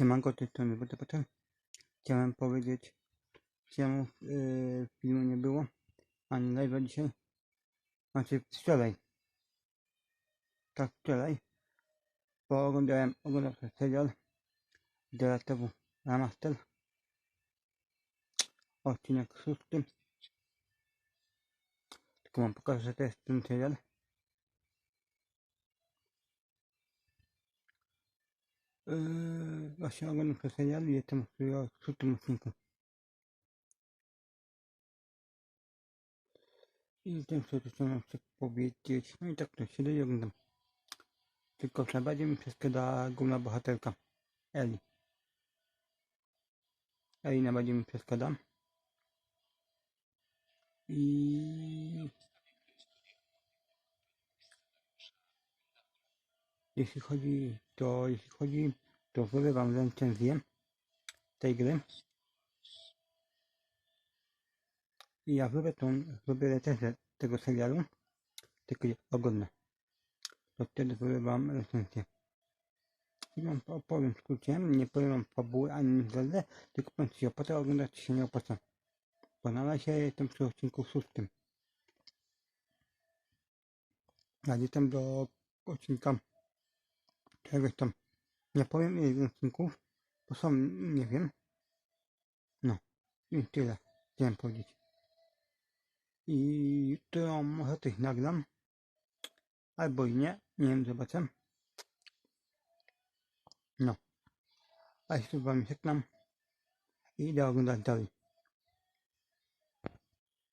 Siemanko, tej strony Botepater. Chciałem powiedzieć, czemu yy, filmu nie było, ani live'a dzisiaj. Znaczy wczoraj. Tak wczoraj. Bo oglądałem, oglądałem serial Delatowu Ramaster. Odcinek szósty. Tylko wam pokażę, że to jest ten serial. Yy, właśnie oglądam serial i jestem w szóstym odcinku. I tym co chciałem chcę powiedzieć. No i tak to się oglądam. Tylko że bardziej mi przeszkadza główna bohaterka. Eli. Eli najbardziej mi przeszkadza. I jeśli chodzi to jeśli chodzi to wyrywam recenzję tej gry. I ja wybiorę tą wybiorę recenzję tego serialu tylko je oglądam to wtedy wyrywam recenzję. I wam opowiem w skrócie nie powiem wam fabuły ani nic dalej tylko powiem ci opłata oglądać się nie opłaca. Bo na razie jestem przy odcinku szóstym. Ja jestem do odcinka? Czegoś tam nie powiem ile jest odcinków, bo są, nie wiem. No, i tyle chciałem powiedzieć. I jutro może coś nagram, albo i nie, nie wiem, zobaczę. No, a jeśli wam tam i idę oglądać dalej.